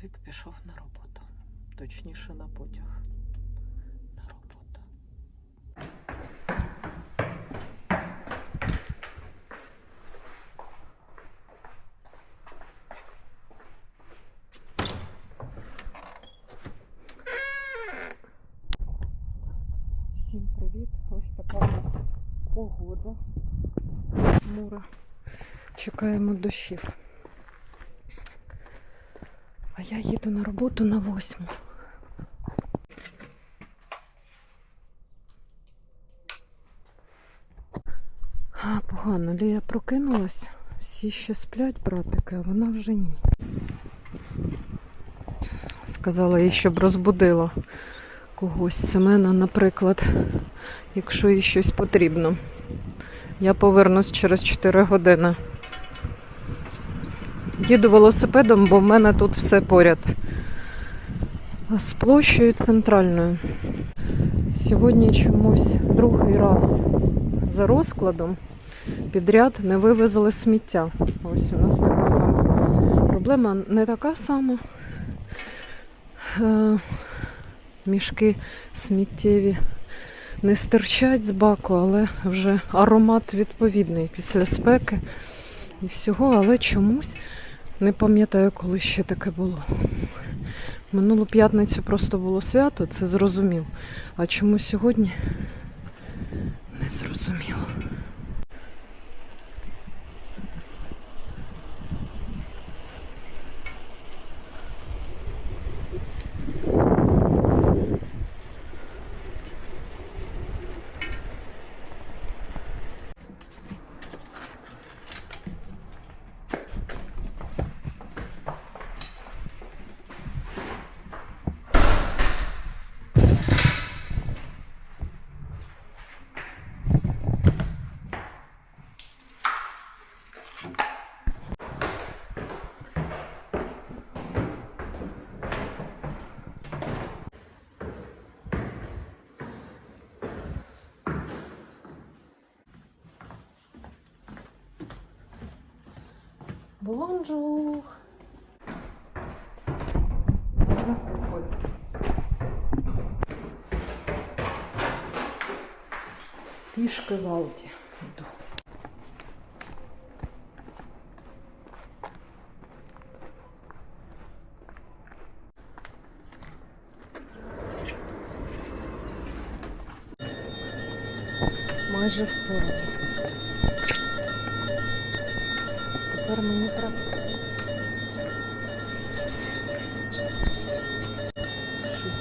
чоловік пішов на роботу. Точніше на потяг. На роботу. Всім привіт! Ось така у нас погода. Мура. Чекаємо дощів. Я їду на роботу на восьму. А, погано, Лія прокинулась. Всі ще сплять, братики, а вона вже ні. Сказала їй, щоб розбудила когось Семена, наприклад, якщо їй щось потрібно. Я повернусь через 4 години. Їду велосипедом, бо в мене тут все поряд. З площею центральною. Сьогодні чомусь другий раз за розкладом підряд не вивезли сміття. Ось у нас така сама проблема не така сама. Е, мішки сміттєві не стирчать з баку, але вже аромат відповідний після спеки і всього, але чомусь не пам'ятаю, коли ще таке було. Минулу п'ятницю просто було свято, це зрозумів. А чому сьогодні не зрозуміло. Бонжур. Заходь. Пішки в Алді йду. Майже впоралася.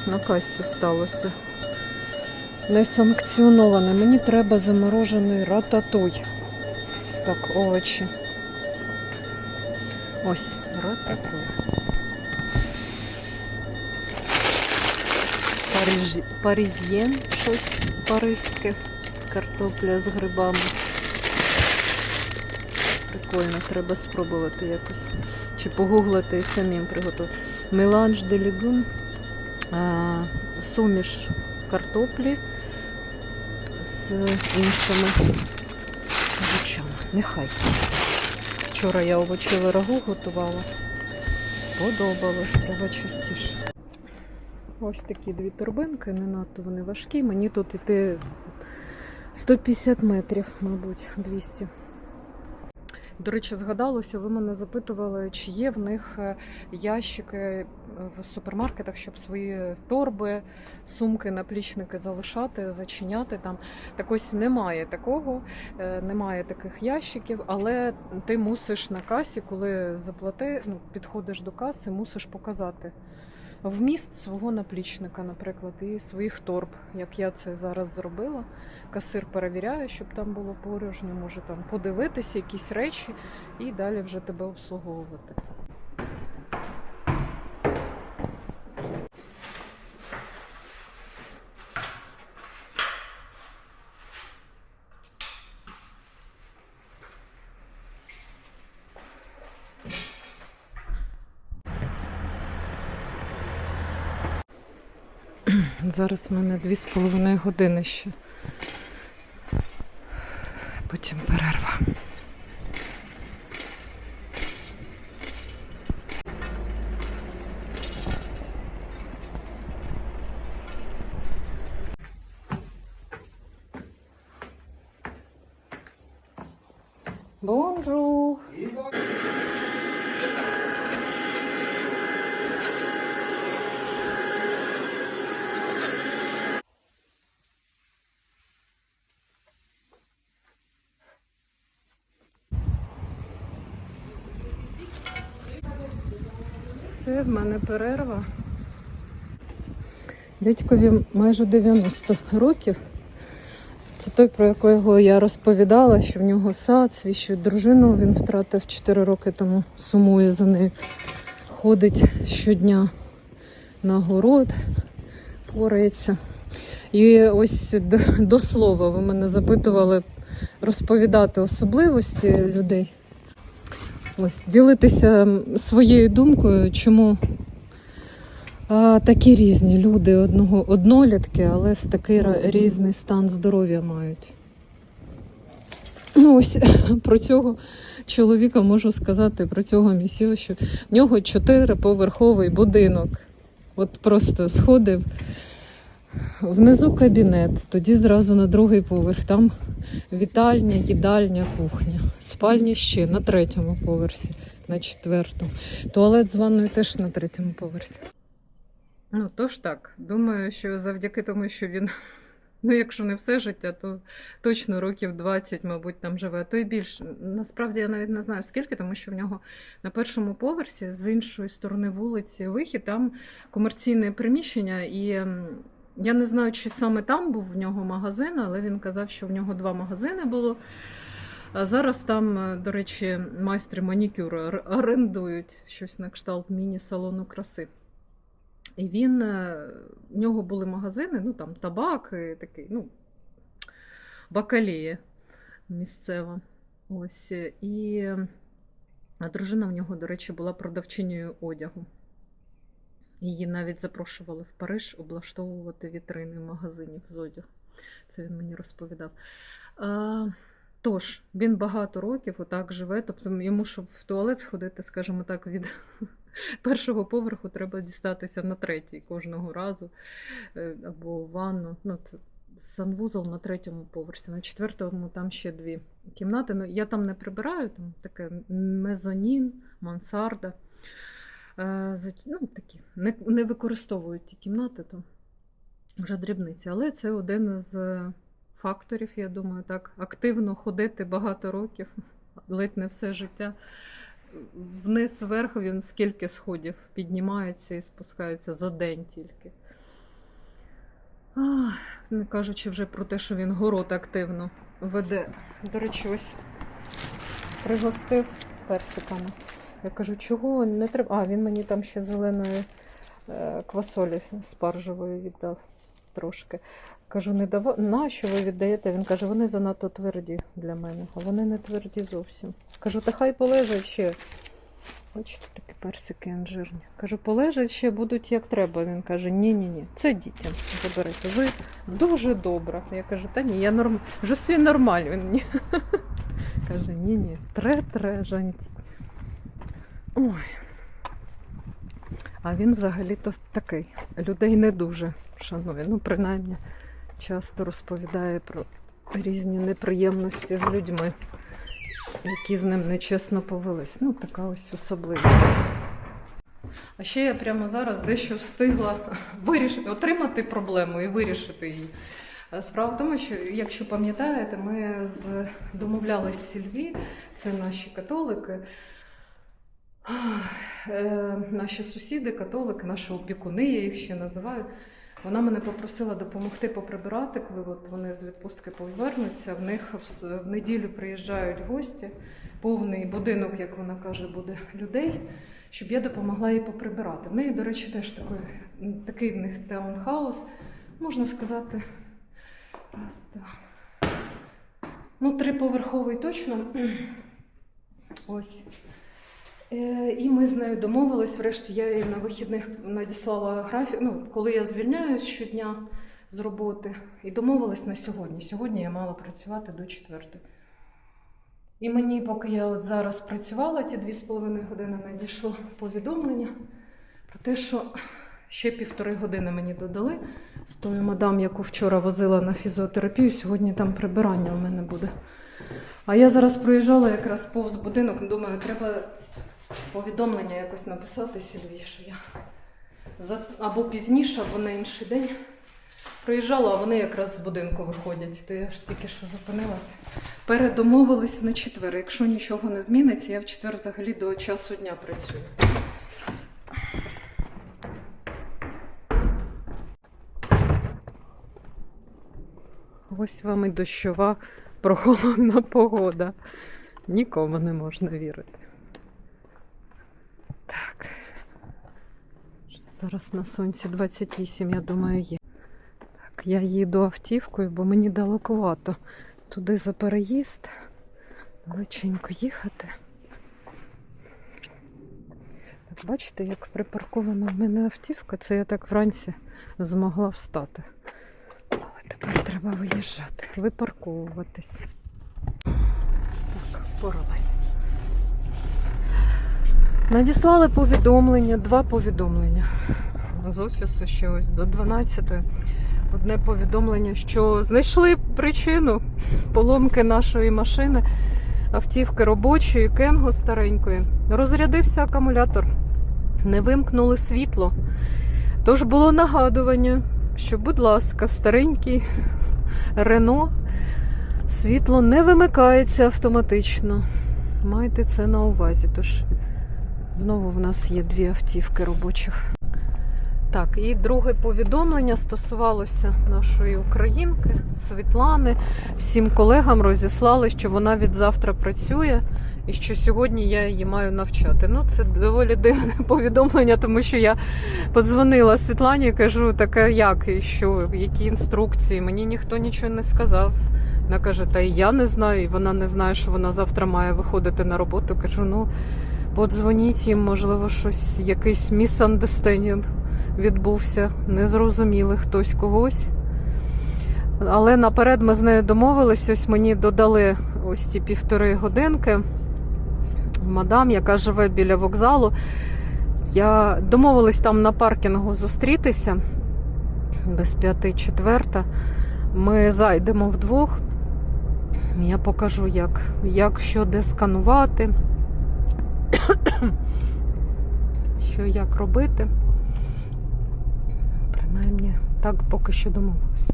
На касі сталося. Несанкціоноване. Мені треба заморожений рататуй. Ось так, овочі. Ось, рататуй. Париж... Паризьєн, щось паризьке. Картопля з грибами. Прикольно, треба спробувати якось. Чи погуглити і самим приготувати. Меланж де лігум, а, суміш картоплі з іншими овочами. Нехай. Вчора я овочеве рагу готувала. Сподобалось, треба частіше. Ось такі дві торбинки, не надто вони важкі. Мені тут іти 150 метрів, мабуть, 200. До речі, згадалося, ви мене запитували, чи є в них е, ящики е, в супермаркетах, щоб свої торби, сумки, наплічники залишати, зачиняти там. Так ось немає такого, е, немає таких ящиків, але ти мусиш на касі, коли заплати, ну, підходиш до каси, мусиш показати вміст свого наплічника, наприклад, і своїх торб, як я це зараз зробила. Касир перевіряє, щоб там було порожньо, може там подивитися якісь речі і далі вже тебе обслуговувати. Зараз в мене дві з половиною години ще. Потім перерва. Бонжур. Все, в мене перерва. Дядькові майже 90 років. Це той, про якого я розповідала, що в нього сад, свій дружину він втратив 4 роки тому, сумує за нею. Ходить щодня на город, порається. І ось до, до слова, ви мене запитували розповідати особливості людей. Ось ділитися своєю думкою, чому а, такі різні люди одного однолітки, але з такий різний стан здоров'я мають. Ну, ось про цього чоловіка можу сказати, про цього місіо, що в нього чотириповерховий будинок. От просто сходив. Внизу кабінет, тоді зразу на другий поверх. Там вітальня, їдальня, кухня. Спальні ще на третьому поверсі, на четвертому. Туалет з ванною теж на третьому поверсі. Ну, то ж так. Думаю, що завдяки тому, що він, ну, якщо не все життя, то точно років 20, мабуть, там живе, а то й більше. Насправді я навіть не знаю скільки, тому що в нього на першому поверсі, з іншої сторони вулиці, вихід, там комерційне приміщення, і я не знаю, чи саме там був в нього магазин, але він казав, що в нього два магазини було. А зараз там, е, до речі, майстри манікюру орендують щось на кшталт міні-салону краси. І він, е, в нього були магазини, ну там табак, і такий, ну, бакалія місцева. Ось. е, І дружина в нього, до речі, була продавчинею одягу. Її навіть запрошували в Париж облаштовувати вітрини магазинів з одягу. Це він мені розповідав. А, тож, він багато років отак живе. Тобто йому, щоб в туалет сходити, скажімо так, від першого поверху треба дістатися на третій кожного разу. Е, Або ванну. Ну, це санвузол на третьому поверсі. На четвертому там ще дві кімнати. Ну, я там не прибираю, там таке мезонін, мансарда. Е, Ну, такі, не, не використовують ті кімнати, то вже дрібниці. Але це один з факторів, я думаю, так, активно ходити багато років, ледь не все життя. Вниз вверх він скільки сходів піднімається і спускається за день тільки. Ах, не кажучи вже про те, що він город активно веде. До речі, ось пригостив персиками. Я кажу, чого не треба. А, він мені там ще зеленої е, квасолі спаржевої віддав трошки. Кажу, не дава... на що ви віддаєте? Він каже, вони занадто тверді для мене, а вони не тверді зовсім. Кажу, та хай полежать ще. Бачите, такі персики інжирні. Кажу, полежать ще будуть як треба. Він каже, ні-ні-ні, це дітям заберете. Ви дуже добра. Я кажу, та ні, я норм... вже свій нормальний. Каже, ні-ні, тре-тре жанті. Ой. А він взагалі-то такий. Людей не дуже шанує. Ну, принаймні, часто розповідає про різні неприємності з людьми, які з ним нечесно повелись. Ну, така ось особливість. А ще я прямо зараз дещо встигла вирішити, отримати проблему і вирішити її. Справа в тому, що, якщо пам'ятаєте, ми з... домовлялись з Сільві, це наші католики, наші сусіди, католики, наші опікуни, я їх ще називаю. Вона мене попросила допомогти поприбирати, коли от вони з відпустки повернуться. В них в, в неділю приїжджають гості, повний будинок, як вона каже, буде людей, щоб я допомогла їй поприбирати. В неї, до речі, теж такий, такий в них таунхаус, можна сказати, раз, два. Ну, триповерховий точно. Ось. Е, І ми з нею домовились. Врешті я їй на вихідних надіслала графік. Ну, коли я звільняюсь щодня з роботи, і домовилась на сьогодні. Сьогодні я мала працювати до четвертої. І мені, поки я от зараз працювала ті дві з половиною години, надійшло повідомлення про те, що ще півтори години мені додали з тою мадам, яку вчора возила на фізіотерапію. Сьогодні там прибирання у мене буде. А я зараз проїжджала якраз повз будинок, думаю, треба повідомлення якось написати Сільві, що я за... або пізніше, або на інший день проїжджала, а вони якраз з будинку виходять. То я ж тільки що зупинилася. Передомовились на четвер. Якщо нічого не зміниться, я в четвер взагалі до часу дня працюю. Ось вам і дощова прохолодна погода. Нікому не можна вірити. Так. Зараз на сонці 28, я думаю, є. Так, я їду автівкою, бо мені далекувато туди за переїзд. Далеченько їхати. Так, бачите, як припаркована в мене автівка, це я так вранці змогла встати. Але тепер треба виїжджати, випарковуватись. Так, впоралась. Надіслали повідомлення, два повідомлення з офісу ще ось до 12. Одне повідомлення, що знайшли причину поломки нашої машини, автівки робочої, кенго старенької. Розрядився акумулятор, не вимкнули світло. Тож було нагадування, що, будь ласка, в старенькій Рено світло не вимикається автоматично. Майте це на увазі. Тож знову в нас є дві автівки робочих. Так, і друге повідомлення стосувалося нашої українки Світлани. Всім колегам розіслали, що вона від завтра працює і що сьогодні я її маю навчати. Ну, це доволі дивне повідомлення, тому що я подзвонила Світлані і кажу, таке як і що, які інструкції. Мені ніхто нічого не сказав. Вона каже, та і я не знаю, і вона не знає, що вона завтра має виходити на роботу. Кажу, ну подзвоніть їм, можливо, щось, якийсь misunderstanding відбувся, не зрозуміли хтось когось. Але наперед ми з нею домовились, ось мені додали ось ті півтори годинки. Мадам, яка живе біля вокзалу. Я домовилась там на паркінгу зустрітися без п'яти четверта. Ми зайдемо вдвох. Я покажу, як, як що де сканувати, що як робити. Принаймні, так поки що домовилися.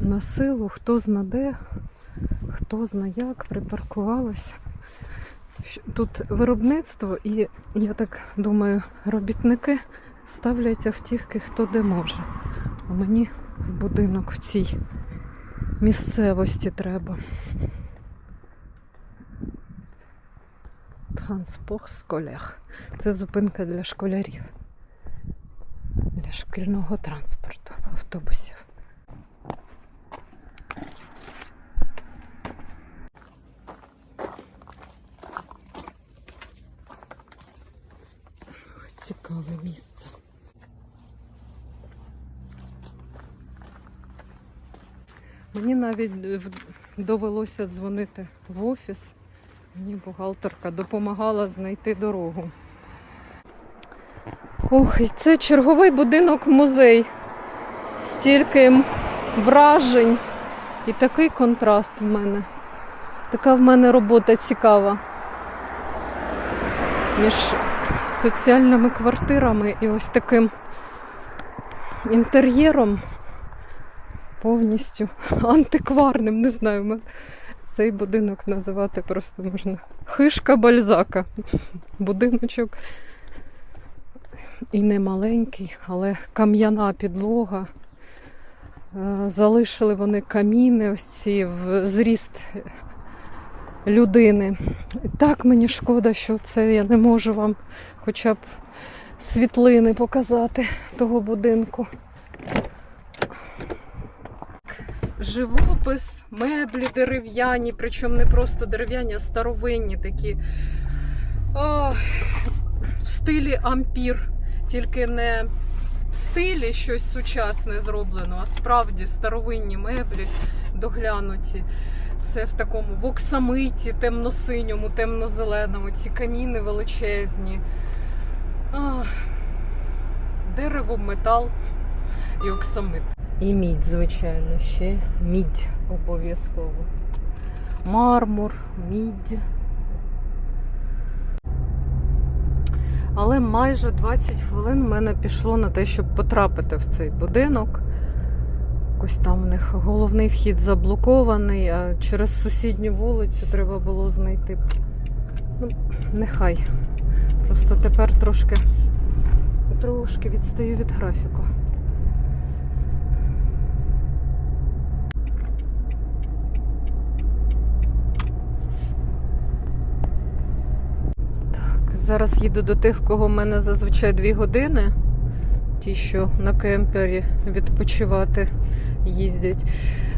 На силу, хто зна де, хто зна як, припаркувалась. Тут виробництво, і я так думаю, робітники ставлять автівки хто де може. А мені будинок в цій місцевості треба. Транспорт сколях. Це зупинка для школярів. Для шкільного транспорту, автобусів. Цікаве місце. Мені навіть довелося дзвонити в офіс. Мені бухгалтерка допомагала знайти дорогу. Ох, і це черговий будинок музей. Стільки вражень і такий контраст в мене. Така в мене робота цікава. Між соціальними квартирами і ось таким інтер'єром повністю антикварним. Не знаю, цей будинок називати просто можна хишка бальзака. Будиночок і не маленький, але кам'яна підлога. Е, Залишили вони каміни, ось ці в зріст людини. І так мені шкода, що це я не можу вам хоча б світлини показати того будинку. Живопис, меблі дерев'яні, причому не просто дерев'яні, а старовинні такі. О, в стилі ампір, тільки не в стилі щось сучасне зроблено, а справді старовинні меблі доглянуті. Все в такому в оксамиті, темно-синьому, темно-зеленому, ці каміни величезні. Ах, дерево, метал і оксамит. І мідь, звичайно, ще мідь обов'язково. Мармур, мідь. Але майже 20 хвилин в мене пішло на те, щоб потрапити в цей будинок. Ось там у них головний вхід заблокований, а через сусідню вулицю треба було знайти. Ну, нехай. Просто тепер трошки, трошки відстаю від графіку. Так, зараз їду до тих, кого в мене зазвичай дві години. Ті, що на кемпері відпочивати їздять.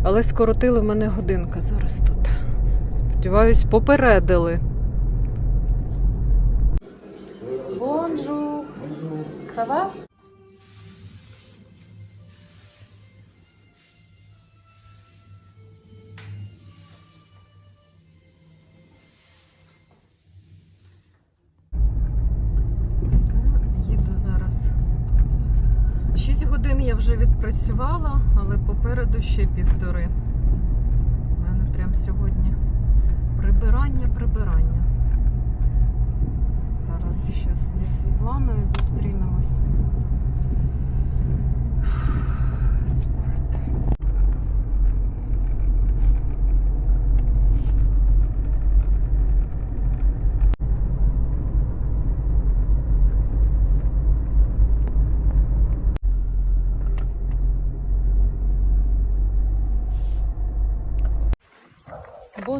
Але скоротили мене годинка зараз тут. Сподіваюсь, попередили. Бонжур! Ça відпрацювала, але попереду ще півтори. У мене прям сьогодні прибирання, прибирання. Зараз ще зі Світланою зустрінемось.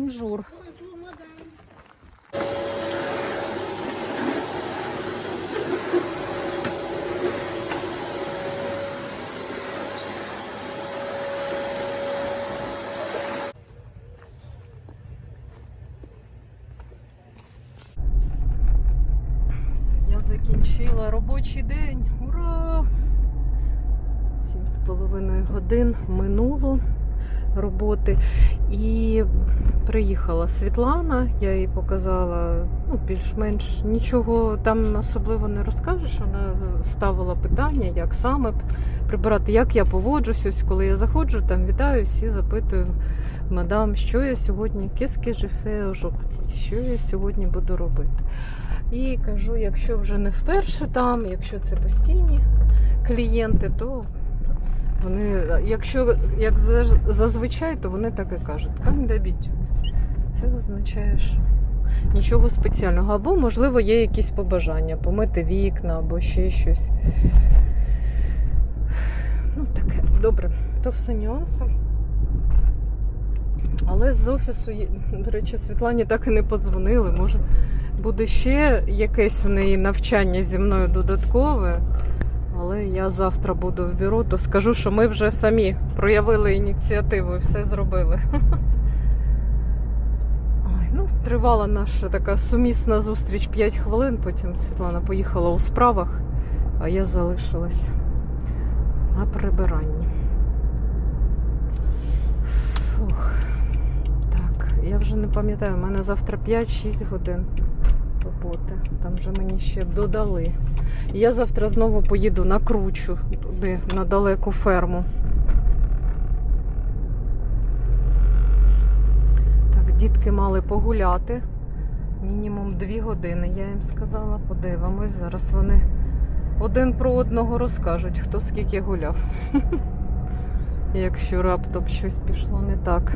Бонжур. Закінчила робочий день. Ура! Сім з половиною годин минуло роботи. І приїхала Світлана, я їй показала ну, більш-менш нічого там особливо не розкажеш. Вона ставила питання, як саме прибирати, як я поводжусь. Ось коли я заходжу, там вітаюсь і запитую мадам, що я сьогодні, je fais aujourd'hui? що я сьогодні буду робити. І кажу, якщо вже не вперше там, якщо це постійні клієнти, то вони, якщо як зазвичай, то вони так і кажуть. Кандабіть. Це означає, що нічого спеціального. Або, можливо, є якісь побажання, помити вікна або ще щось. Ну, таке. Добре, то все нюанси. Але з офісу, до речі, Світлані так і не подзвонили. Може, буде ще якесь в неї навчання зі мною додаткове. Але я завтра буду в бюро, то скажу, що ми вже самі проявили ініціативу і все зробили. Ой, ну, тривала наша така сумісна зустріч 5 хвилин, потім Світлана поїхала у справах, а я залишилась на прибиранні. Фух. Так, я вже не пам'ятаю, у мене завтра 5-6 годин роботи. Там вже мені ще додали. Я завтра знову поїду на кручу туди, на далеку ферму. Так, дітки мали погуляти. Мінімум дві години, я їм сказала, подивимось. Зараз вони один про одного розкажуть, хто скільки гуляв. Якщо раптом щось пішло не так.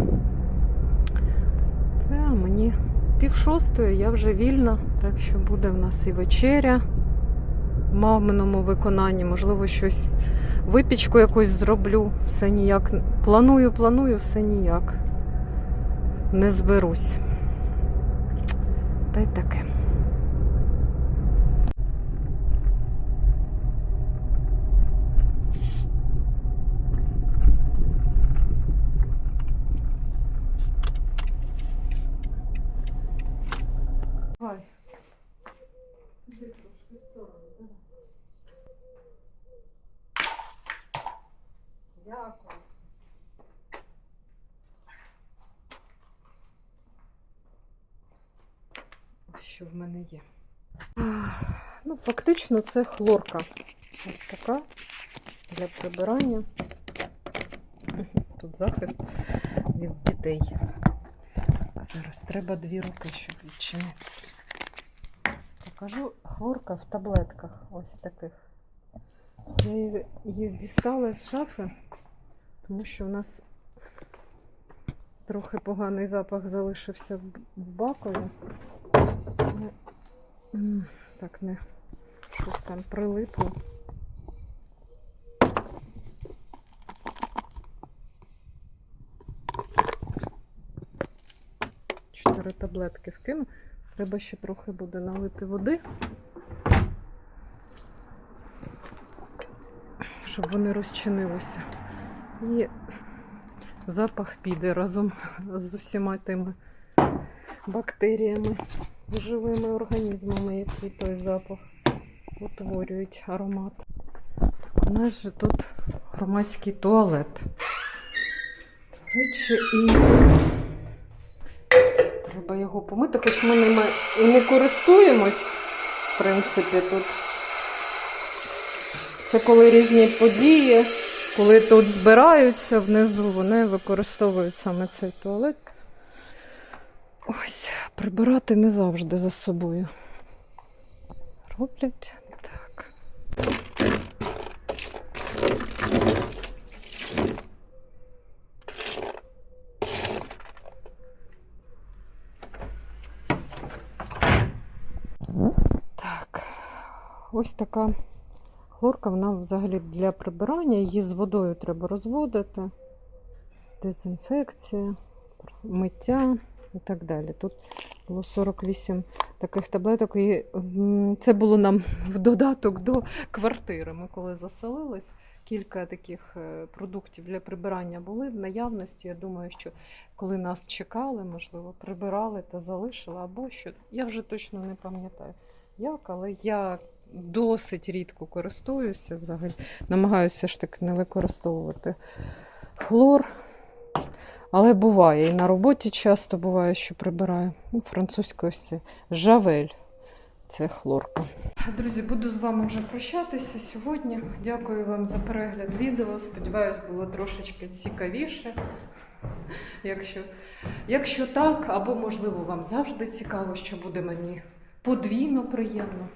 Та мені пів шостої, я вже вільна, так що буде в нас і вечеря в маминому виконанні, можливо, щось випічку якусь зроблю. Все ніяк. Планую, планую, все ніяк. Не зберусь. Та й таке. Що в мене є? Ну, фактично, це хлорка. Ось така для прибирання. Тут захист від дітей. Зараз треба дві руки, щоб відчинити. Покажу хлорка в таблетках ось таких. Я її- дістала з шафи, тому що у нас трохи поганий запах залишився в в бакові. Так, не щось там прилипло. Чотири таблетки вкину. Треба ще трохи буде налити води. Щоб вони розчинилися. І запах піде разом з усіма тими бактеріями, живими організмами, які той запах утворюють аромат. Так, у нас же тут громадський туалет. Речі, і треба його помити, хоч ми ними і не користуємось, в принципі, тут. Це коли різні події, коли тут збираються внизу, вони використовують саме цей туалет. Ось, прибирати не завжди за собою. Роблять так. Так, ось така хлорка, вона взагалі для прибирання, її з водою треба розводити, дезінфекція, миття і так далі. Тут було 48 таких таблеток, і це було нам в додаток до квартири. Ми коли заселились, кілька таких е, продуктів для прибирання були в наявності. Я думаю, що коли нас чекали, можливо, прибирали та залишили або що. Я вже точно не пам'ятаю як, але я досить рідко користуюся взагалі. Намагаюся ж таки не використовувати хлор. Але буває, і на роботі часто буває, що прибираю. Ну, французькою це жавель. Це хлорка. Друзі, буду з вами вже прощатися сьогодні. Дякую вам за перегляд відео. Сподіваюсь, було трошечки цікавіше. Якщо, якщо так, або можливо вам завжди цікаво, що буде мені подвійно приємно.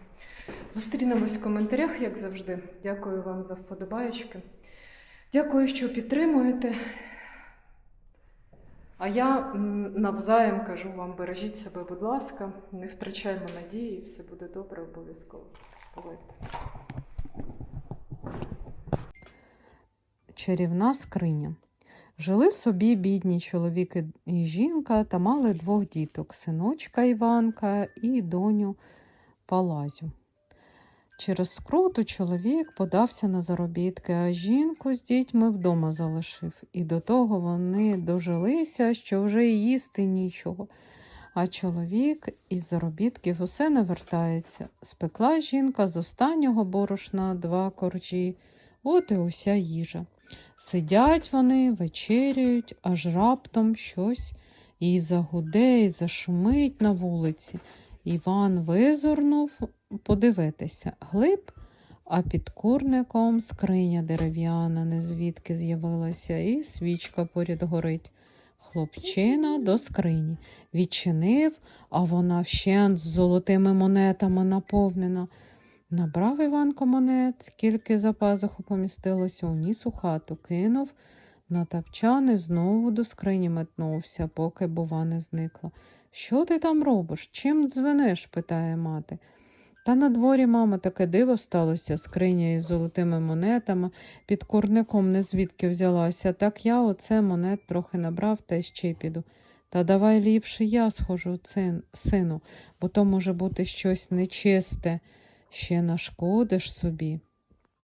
Зустрінемось в коментарях, як завжди. Дякую вам за вподобаєчки. Дякую, що підтримуєте. А я навзаєм кажу вам, бережіть себе, будь ласка, не втрачаймо надії, все буде добре обов'язково. Бувайте. Чарівна скриня. Жили собі бідні чоловік і жінка та мали двох діток синочка Іванка і доню Палазю. Через скруту чоловік подався на заробітки, а жінку з дітьми вдома залишив. І до того вони дожилися, що вже й їсти нічого. А чоловік із заробітків усе не вертається. Спекла жінка з останнього борошна два коржі. От і уся їжа. Сидять вони, вечеряють, аж раптом щось і загуде, і зашумить на вулиці. Іван визирнув подивитися. Глиб, а під курником скриня дерев'яна, незвідки з'явилася, і свічка поряд горить. Хлопчина до скрині відчинив, а вона вщент з золотими монетами наповнена. Набрав Іванко монет, скільки за пазуху помістилося, уніс у хату, кинув на тапчан і знову до скрині метнувся, поки, бува, не зникла. Що ти там робиш? Чим дзвениш? питає мати. Та на дворі, мама, таке диво сталося, скриня із золотими монетами, під курником незвідки взялася, так я оце монет трохи набрав та й ще піду. Та давай ліпше я схожу, цин, сину, бо то може бути щось нечисте ще нашкодиш собі.